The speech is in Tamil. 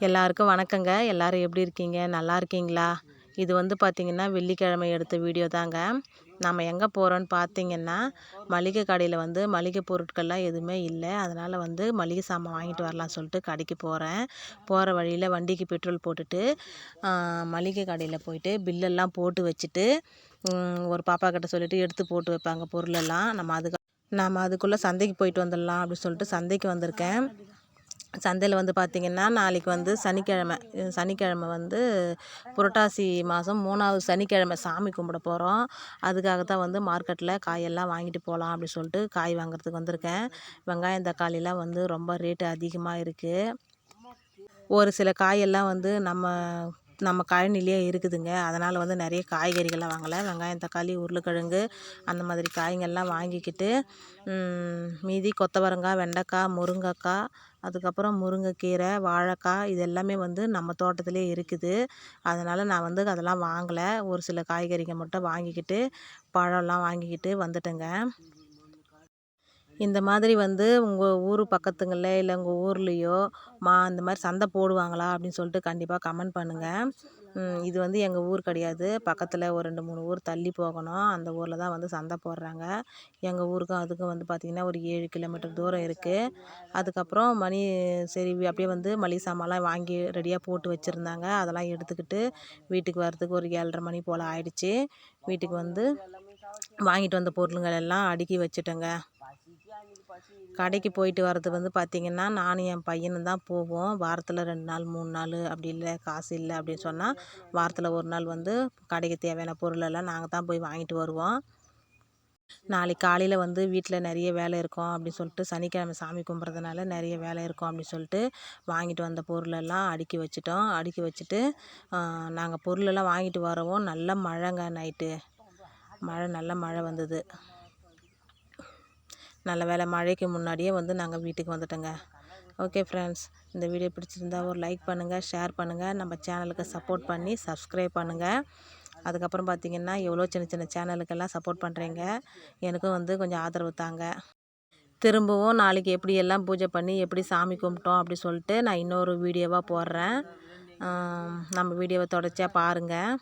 எல்லாருக்கும் வணக்கங்க. எல்லாரும் எப்படி இருக்கீங்க? நல்லா இருக்கீங்களா? இது வந்து பார்த்திங்கன்னா வெள்ளிக்கிழமை எடுத்த வீடியோ தாங்க. நம்ம எங்கே போகிறோன்னு பார்த்தீங்கன்னா மளிகை கடையில் வந்து மளிகை பொருட்கள்லாம் எதுவுமே இல்லை. அதனால் வந்து மளிகை சாமான் வாங்கிட்டு வரலாம் சொல்லிட்டு கடைக்கு போகிறேன் போகிற வழியில் வண்டிக்கு பெட்ரோல் போட்டுட்டு மளிகை கடையில் போயிட்டு பில்லெல்லாம் போட்டு வச்சுட்டு ஒரு பாப்பா கிட்ட சொல்லிவிட்டு எடுத்து போட்டு வைப்பாங்க பொருளெல்லாம். நம்ம அதுக்கு நம்ம அதுக்குள்ளே சந்தைக்கு போயிட்டு வந்துடலாம் அப்படின்னு சொல்லிட்டு சந்தைக்கு வந்திருக்கேன். சந்தையில் வந்து பார்த்திங்கன்னா நாளைக்கு வந்து சனிக்கிழமை சனிக்கிழமை வந்து புரட்டாசி மாதம் மூணாவது சனிக்கிழமை சாமி கும்பிட போகிறோம் அதுக்காக தான் வந்து மார்க்கெட்டில் காயெல்லாம் வாங்கிட்டு போகலாம் அப்படி சொல்லிட்டு காய் வாங்குறதுக்கு வந்திருக்கேன். வெங்காயம் தக்காளிலாம் வந்து ரொம்ப ரேட்டு அதிகமாக இருக்குது ஒரு சில காயெல்லாம் வந்து நம்ம நம்ம கழனிலேயே இருக்குதுங்க. அதனால் வந்து நிறைய காய்கறிகள்லாம் வாங்கலை. வெங்காயம் தக்காளி உருளைக்கிழங்கு அந்த மாதிரி காய்ங்கள்லாம் வாங்கிக்கிட்டு மீதி கொத்தவரங்காய் வெண்டைக்காய் முருங்கைக்காய் அதுக்கப்புறம் முருங்கைக்கீரை வாழைக்காய் இது எல்லாமே வந்து நம்ம தோட்டத்திலே இருக்குது. அதனால் நான் வந்து அதெல்லாம் வாங்கலை. ஒரு சில காய்கறிகள் மட்டும் வாங்கிக்கிட்டு பழம்லாம் வாங்கிக்கிட்டு வந்துட்டேங்க. இந்த மாதிரி வந்து உங்கள் ஊர் பக்கத்துங்களில் இல்லை உங்கள் ஊர்லேயோ மா இந்த மாதிரி சந்தை போடுவாங்களா அப்படின்னு சொல்லிட்டு கண்டிப்பாக கமெண்ட் பண்ணுங்கள் இது வந்து எங்கள் ஊர் கிடையாது. பக்கத்தில் ஒரு ரெண்டு மூணு ஊர் தள்ளி போகணும். அந்த ஊரில் தான் வந்து சந்தை போடுறாங்க. எங்கள் ஊருக்கும் அதுக்கும் வந்து பார்த்திங்கன்னா ஒரு ஏழு கிலோமீட்டர் தூரம் இருக்குது அதுக்கப்புறம் மணி சரி அப்படியே வந்து மளிகை சாமான்லாம் வாங்கி ரெடியாக போட்டு வச்சுருந்தாங்க. அதெல்லாம் எடுத்துக்கிட்டு வீட்டுக்கு வர்றதுக்கு ஒரு ஏழரை மணி போல் ஆயிடுச்சு. வீட்டுக்கு வந்து வாங்கிட்டு வந்த பொருளுங்கள் எல்லாம் அடுக்கி வச்சுட்டேங்க. கடைக்கு போயிட்டு வர்றது வந்து பார்த்திங்கன்னா நானும் என் பையனும் தான் போவோம். வாரத்தில் ரெண்டு நாள் மூணு நாள் அப்படி இல்லை காசு இல்லை அப்படின்னு சொன்னால் வாரத்தில் ஒரு நாள் வந்து கடைக்கு தேவையான பொருளெல்லாம் நாங்கள் தான் போய் வாங்கிட்டு வருவோம். நாளைக்கு காலையில் வந்து வீட்டில் நிறைய வேலை இருக்கும் அப்படின்னு சொல்லிட்டு சனிக்கிழமை சாமி கும்பிட்றதுனால நிறைய வேலை இருக்கும் அப்படின்னு சொல்லிட்டு வாங்கிட்டு வந்த பொருளெல்லாம் அடுக்கி வச்சுட்டோம். அடுக்கி வச்சுட்டு நாங்கள் பொருளெல்லாம் வாங்கிட்டு வரவும். நல்ல மழைங்க நைட்டு. மழை நல்ல மழை வந்தது. நல்ல வேலை மழைக்கு முன்னாடியே வந்து நாங்கள் வீட்டுக்கு வந்துட்டோங்க. ஓகே ஃப்ரெண்ட்ஸ் இந்த வீடியோ பிடிச்சிருந்தா ஒரு லைக் பண்ணுங்கள் ஷேர் பண்ணுங்கள் நம்ம சேனலுக்கு சப்போர்ட் பண்ணி சப்ஸ்கிரைப் பண்ணுங்கள் அதுக்கப்புறம் பார்த்திங்கன்னா எவ்வளோ சின்ன சின்ன சேனலுக்கெல்லாம் சப்போர்ட் பண்ணுறீங்க எனக்கும் வந்து கொஞ்சம் ஆதரவு தாங்க. திரும்பவும் நாளைக்கு எப்படி எல்லாம் பூஜை பண்ணி எப்படி சாமி கும்பிட்டோம் அப்படி சொல்லிட்டு நான் இன்னொரு வீடியோவாக போடுறேன். நம்ம வீடியோவை தொடர்ச்சியாக பாருங்கள்